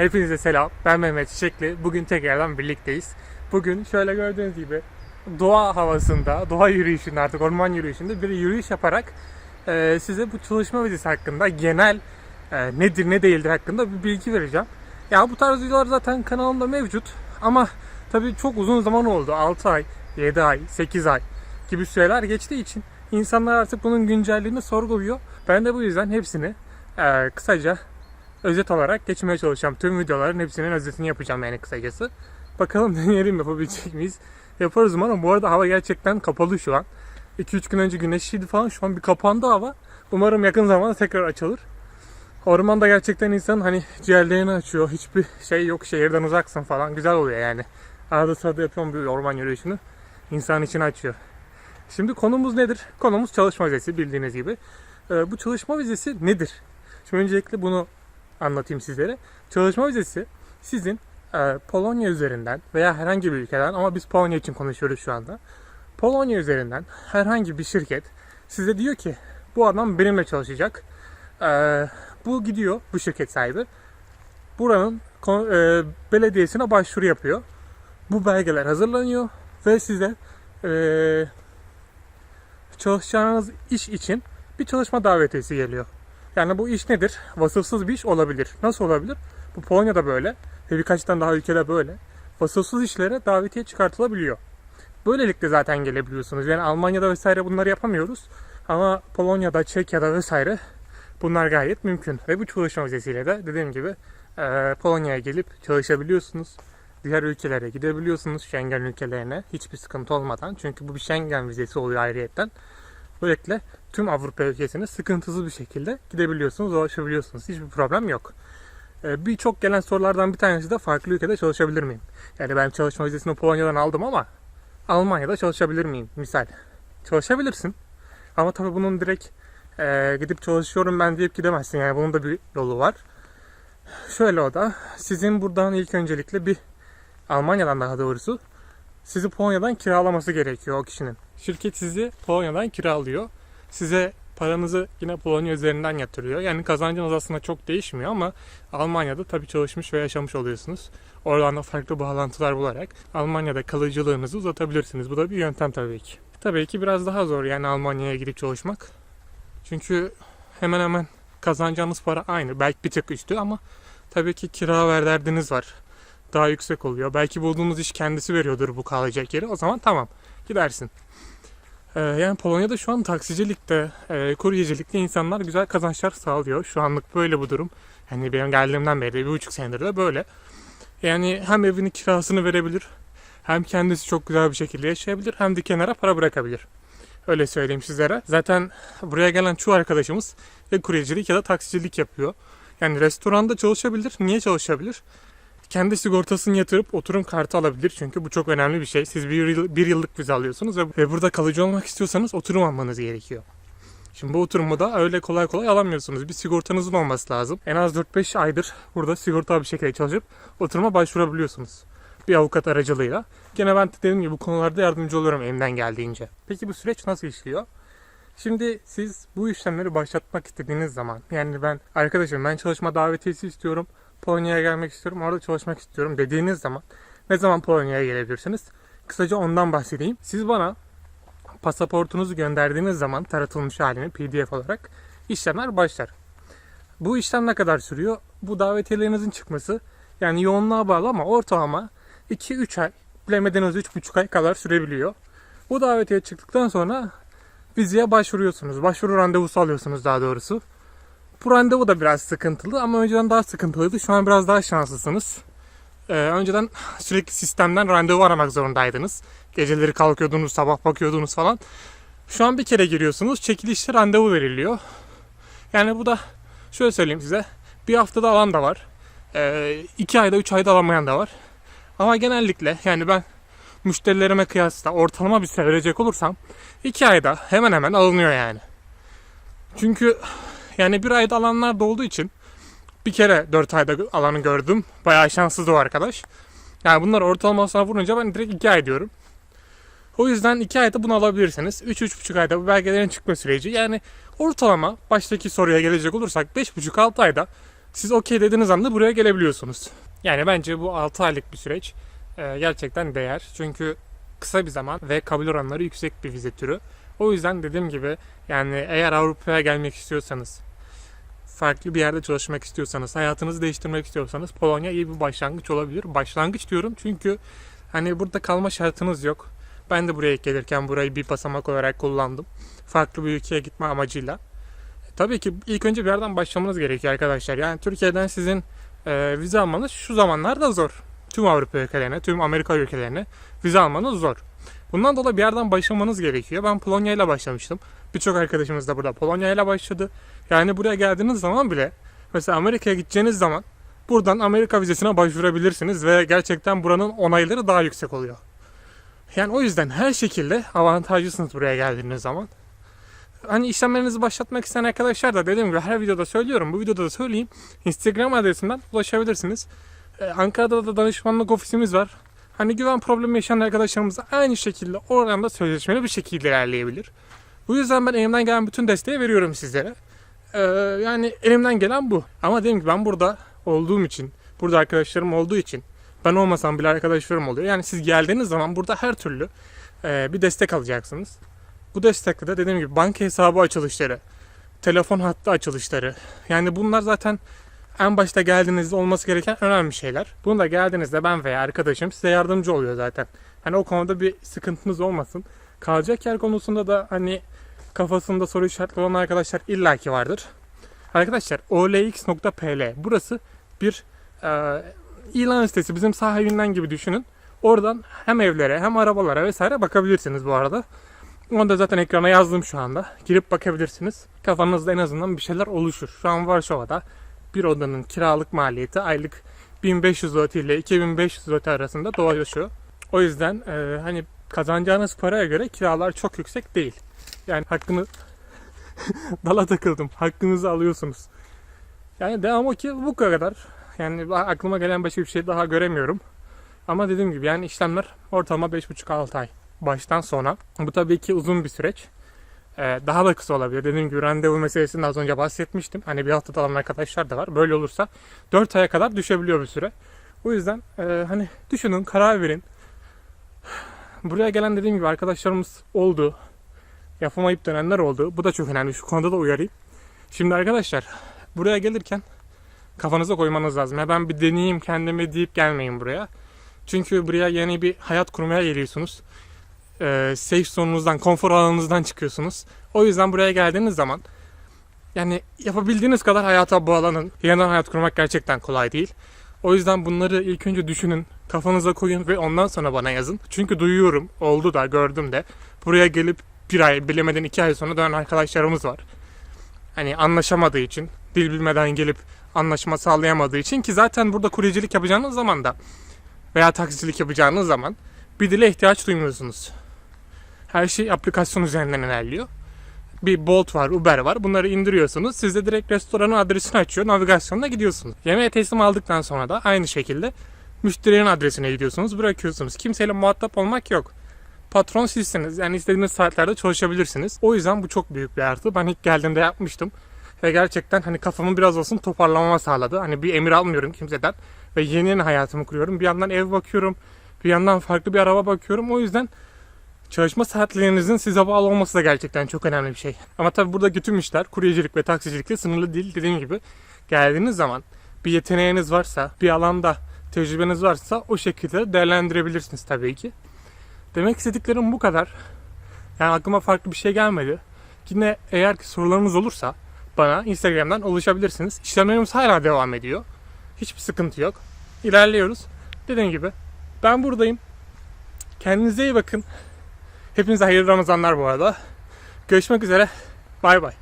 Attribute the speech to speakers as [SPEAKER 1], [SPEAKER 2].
[SPEAKER 1] Hepinize selam. Ben Mehmet Çiçekli. Bugün tekrardan birlikteyiz. Bugün şöyle gördüğünüz gibi doğa havasında, doğa yürüyüşünde artık orman yürüyüşünde bir yürüyüş yaparak e, size bu çalışma vizesi hakkında genel e, nedir ne değildir hakkında bir bilgi vereceğim. Ya bu tarz videolar zaten kanalımda mevcut ama tabii çok uzun zaman oldu. 6 ay, 7 ay, 8 ay gibi süreler geçtiği için insanlar artık bunun güncelliğini sorguluyor. Ben de bu yüzden hepsini e, kısaca özet olarak geçmeye çalışacağım. Tüm videoların hepsinin özetini yapacağım yani kısacası. Bakalım deneyelim yapabilecek miyiz? Yaparız umarım. Bu arada hava gerçekten kapalı şu an. 2-3 gün önce güneşliydi falan. Şu an bir kapandı hava. Umarım yakın zamanda tekrar açılır. Ormanda gerçekten insan hani ciğerlerini açıyor. Hiçbir şey yok. Şehirden uzaksın falan. Güzel oluyor yani. Arada sırada yapıyorum bir orman yürüyüşünü. İnsan için açıyor. Şimdi konumuz nedir? Konumuz çalışma vizesi bildiğiniz gibi. Ee, bu çalışma vizesi nedir? Şimdi öncelikle bunu anlatayım sizlere. Çalışma vizesi sizin e, Polonya üzerinden veya herhangi bir ülkeden ama biz Polonya için konuşuyoruz şu anda. Polonya üzerinden herhangi bir şirket size diyor ki bu adam benimle çalışacak. E, bu gidiyor bu şirket sahibi. Buranın e, belediyesine başvuru yapıyor. Bu belgeler hazırlanıyor ve size e, çalışacağınız iş için bir çalışma davetiyesi geliyor. Yani bu iş nedir? Vasıfsız bir iş olabilir. Nasıl olabilir? Bu Polonya'da böyle ve birkaç tane daha ülkede böyle. Vasıfsız işlere davetiye çıkartılabiliyor. Böylelikle zaten gelebiliyorsunuz. Yani Almanya'da vesaire bunları yapamıyoruz. Ama Polonya'da, Çekya'da vesaire bunlar gayet mümkün. Ve bu çalışma vizesiyle de dediğim gibi eee, Polonya'ya gelip çalışabiliyorsunuz. Diğer ülkelere gidebiliyorsunuz Schengen ülkelerine hiçbir sıkıntı olmadan. Çünkü bu bir Schengen vizesi oluyor ayrıyetten. Böylelikle tüm Avrupa ülkesine sıkıntısız bir şekilde gidebiliyorsunuz, ulaşabiliyorsunuz. Hiçbir problem yok. Ee, Birçok gelen sorulardan bir tanesi de farklı ülkede çalışabilir miyim? Yani ben çalışma vizesini Polonya'dan aldım ama Almanya'da çalışabilir miyim? Misal. Çalışabilirsin. Ama tabii bunun direkt e, gidip çalışıyorum ben deyip gidemezsin. Yani bunun da bir yolu var. Şöyle o da sizin buradan ilk öncelikle bir Almanya'dan daha doğrusu sizi Polonya'dan kiralaması gerekiyor o kişinin. Şirket sizi Polonya'dan kiralıyor. Size paranızı yine Polonya üzerinden yatırıyor. Yani kazancınız aslında çok değişmiyor ama Almanya'da tabii çalışmış ve yaşamış oluyorsunuz. Oradan da farklı bağlantılar bularak Almanya'da kalıcılığınızı uzatabilirsiniz. Bu da bir yöntem tabii ki. Tabii ki biraz daha zor yani Almanya'ya gidip çalışmak. Çünkü hemen hemen kazanacağınız para aynı. Belki bir tık üstü ama tabii ki kira ver derdiniz var. Daha yüksek oluyor. Belki bulduğunuz iş kendisi veriyordur bu kalacak yeri. O zaman tamam gidersin. Ee, yani Polonya'da şu an taksicilikte, e, kuryecilikte insanlar güzel kazançlar sağlıyor. Şu anlık böyle bu durum. Yani benim geldiğimden beri bir buçuk senedir de böyle. Yani hem evini kirasını verebilir, hem kendisi çok güzel bir şekilde yaşayabilir, hem de kenara para bırakabilir. Öyle söyleyeyim sizlere. Zaten buraya gelen çoğu arkadaşımız ya kuryecilik ya da taksicilik yapıyor. Yani restoranda çalışabilir. Niye çalışabilir? Kendi sigortasını yatırıp oturum kartı alabilir. Çünkü bu çok önemli bir şey. Siz bir, yıl, bir yıllık vize alıyorsunuz ve, burada kalıcı olmak istiyorsanız oturum almanız gerekiyor. Şimdi bu oturumu da öyle kolay kolay alamıyorsunuz. Bir sigortanızın olması lazım. En az 4-5 aydır burada sigortalı bir şekilde çalışıp oturuma başvurabiliyorsunuz. Bir avukat aracılığıyla. Gene ben dediğim gibi bu konularda yardımcı oluyorum elimden geldiğince. Peki bu süreç nasıl işliyor? Şimdi siz bu işlemleri başlatmak istediğiniz zaman yani ben arkadaşım ben çalışma davetiyesi istiyorum. Polonya'ya gelmek istiyorum, orada çalışmak istiyorum dediğiniz zaman ne zaman Polonya'ya gelebilirsiniz? Kısaca ondan bahsedeyim. Siz bana pasaportunuzu gönderdiğiniz zaman taratılmış halini PDF olarak işlemler başlar. Bu işlem ne kadar sürüyor? Bu davetiyelerinizin çıkması yani yoğunluğa bağlı ama ortalama 2-3 ay, bilemediniz 3,5 ay kadar sürebiliyor. Bu davetiye çıktıktan sonra vizeye başvuruyorsunuz. Başvuru randevusu alıyorsunuz daha doğrusu. Bu randevu da biraz sıkıntılı ama önceden daha sıkıntılıydı. Şu an biraz daha şanslısınız. Ee, önceden sürekli sistemden randevu aramak zorundaydınız. Geceleri kalkıyordunuz, sabah bakıyordunuz falan. Şu an bir kere giriyorsunuz, çekilişte randevu veriliyor. Yani bu da şöyle söyleyeyim size. Bir haftada alan da var. Ee, iki ayda, üç ayda alamayan da var. Ama genellikle yani ben müşterilerime kıyasla ortalama bir süre verecek olursam iki ayda hemen hemen alınıyor yani. Çünkü yani bir ayda alanlar da olduğu için bir kere 4 ayda alanı gördüm. Bayağı şanssızdı o arkadaş. Yani bunlar ortalamasına vurunca ben direkt 2 ay diyorum. O yüzden 2 ayda bunu alabilirsiniz. 3-3,5 ayda bu belgelerin çıkma süreci. Yani ortalama baştaki soruya gelecek olursak 5,5-6 ayda Siz okey dediğiniz anda buraya gelebiliyorsunuz. Yani bence bu 6 aylık bir süreç e, gerçekten değer. Çünkü kısa bir zaman ve kabul oranları yüksek bir vize türü. O yüzden dediğim gibi yani eğer Avrupa'ya gelmek istiyorsanız, farklı bir yerde çalışmak istiyorsanız, hayatınızı değiştirmek istiyorsanız Polonya iyi bir başlangıç olabilir. Başlangıç diyorum çünkü hani burada kalma şartınız yok. Ben de buraya gelirken burayı bir basamak olarak kullandım. Farklı bir ülkeye gitme amacıyla. Tabii ki ilk önce bir yerden başlamanız gerekiyor arkadaşlar. Yani Türkiye'den sizin e, vize almanız şu zamanlarda zor. Tüm Avrupa ülkelerine, tüm Amerika ülkelerine vize almanız zor. Bundan dolayı bir yerden başlamanız gerekiyor. Ben Polonya ile başlamıştım. Birçok arkadaşımız da burada Polonya ile başladı. Yani buraya geldiğiniz zaman bile mesela Amerika'ya gideceğiniz zaman buradan Amerika vizesine başvurabilirsiniz ve gerçekten buranın onayları daha yüksek oluyor. Yani o yüzden her şekilde avantajlısınız buraya geldiğiniz zaman. Hani işlemlerinizi başlatmak isteyen arkadaşlar da dediğim gibi her videoda söylüyorum. Bu videoda da söyleyeyim. Instagram adresimden ulaşabilirsiniz. Ee, Ankara'da da danışmanlık ofisimiz var. Hani güven problemi yaşayan arkadaşlarımız da aynı şekilde oradan da sözleşmeli bir şekilde ilerleyebilir. Bu yüzden ben elimden gelen bütün desteği veriyorum sizlere. Ee, yani elimden gelen bu. Ama dediğim gibi ben burada olduğum için, burada arkadaşlarım olduğu için ben olmasam bile arkadaşlarım oluyor. Yani siz geldiğiniz zaman burada her türlü e, bir destek alacaksınız. Bu destekte de dediğim gibi banka hesabı açılışları, telefon hattı açılışları. Yani bunlar zaten en başta geldiğinizde olması gereken önemli şeyler. Bunu da geldiğinizde ben veya arkadaşım size yardımcı oluyor zaten. Hani o konuda bir sıkıntınız olmasın. Kalacak yer konusunda da hani kafasında soru işaretli olan arkadaşlar illaki vardır. Arkadaşlar olx.pl burası bir e, ilan sitesi bizim sahibinden gibi düşünün. Oradan hem evlere hem arabalara vesaire bakabilirsiniz bu arada. Onu da zaten ekrana yazdım şu anda. Girip bakabilirsiniz. Kafanızda en azından bir şeyler oluşur. Şu an Varşova'da bir odanın kiralık maliyeti aylık 1500 zloty ile 2500 zloty arasında dolaşıyor. O yüzden e, hani kazanacağınız paraya göre kiralar çok yüksek değil. Yani hakkını dala takıldım. Hakkınızı alıyorsunuz. Yani devam o ki bu kadar. Yani aklıma gelen başka bir şey daha göremiyorum. Ama dediğim gibi yani işlemler ortalama 5,5-6 ay baştan sona. Bu tabii ki uzun bir süreç. Ee, daha da kısa olabilir. Dediğim gibi randevu meselesini az önce bahsetmiştim. Hani bir haftada alan arkadaşlar da var. Böyle olursa 4 aya kadar düşebiliyor bir süre. O yüzden e, hani düşünün, karar verin. Buraya gelen dediğim gibi arkadaşlarımız oldu. Yapamayıp dönenler oldu. Bu da çok önemli. Şu konuda da uyarayım. Şimdi arkadaşlar buraya gelirken kafanıza koymanız lazım. Ya ben bir deneyeyim kendime deyip gelmeyin buraya. Çünkü buraya yeni bir hayat kurmaya geliyorsunuz. Ee, safe zonunuzdan, konfor alanınızdan çıkıyorsunuz. O yüzden buraya geldiğiniz zaman yani yapabildiğiniz kadar hayata bağlanın. Yeniden hayat kurmak gerçekten kolay değil. O yüzden bunları ilk önce düşünün, kafanıza koyun ve ondan sonra bana yazın. Çünkü duyuyorum, oldu da gördüm de. Buraya gelip bir ay, bilemeden iki ay sonra dönen arkadaşlarımız var. Hani anlaşamadığı için, dil bilmeden gelip anlaşma sağlayamadığı için ki zaten burada kuryecilik yapacağınız zaman da veya taksicilik yapacağınız zaman bir dile ihtiyaç duymuyorsunuz. Her şey aplikasyon üzerinden ilerliyor. Bir Bolt var, Uber var. Bunları indiriyorsunuz. Siz de direkt restoranın adresini açıyor. Navigasyonla gidiyorsunuz. Yemeğe teslim aldıktan sonra da aynı şekilde müşterinin adresine gidiyorsunuz. Bırakıyorsunuz. Kimseyle muhatap olmak yok. Patron sizsiniz. Yani istediğiniz saatlerde çalışabilirsiniz. O yüzden bu çok büyük bir artı. Ben ilk geldiğimde yapmıştım. Ve gerçekten hani kafamı biraz olsun toparlamama sağladı. Hani bir emir almıyorum kimseden. Ve yeni yeni hayatımı kuruyorum. Bir yandan ev bakıyorum. Bir yandan farklı bir araba bakıyorum. O yüzden çalışma saatlerinizin size bağlı olması da gerçekten çok önemli bir şey. Ama tabii buradaki tüm işler kuryecilik ve taksicilikle sınırlı değil. Dediğim gibi geldiğiniz zaman bir yeteneğiniz varsa, bir alanda tecrübeniz varsa o şekilde değerlendirebilirsiniz tabii ki. Demek istediklerim bu kadar. Yani aklıma farklı bir şey gelmedi. Yine eğer ki sorularınız olursa bana Instagram'dan ulaşabilirsiniz. İşlemlerimiz hala devam ediyor. Hiçbir sıkıntı yok. İlerliyoruz. Dediğim gibi ben buradayım. Kendinize iyi bakın. Hepinize hayırlı Ramazanlar bu arada. Görüşmek üzere. Bay bay.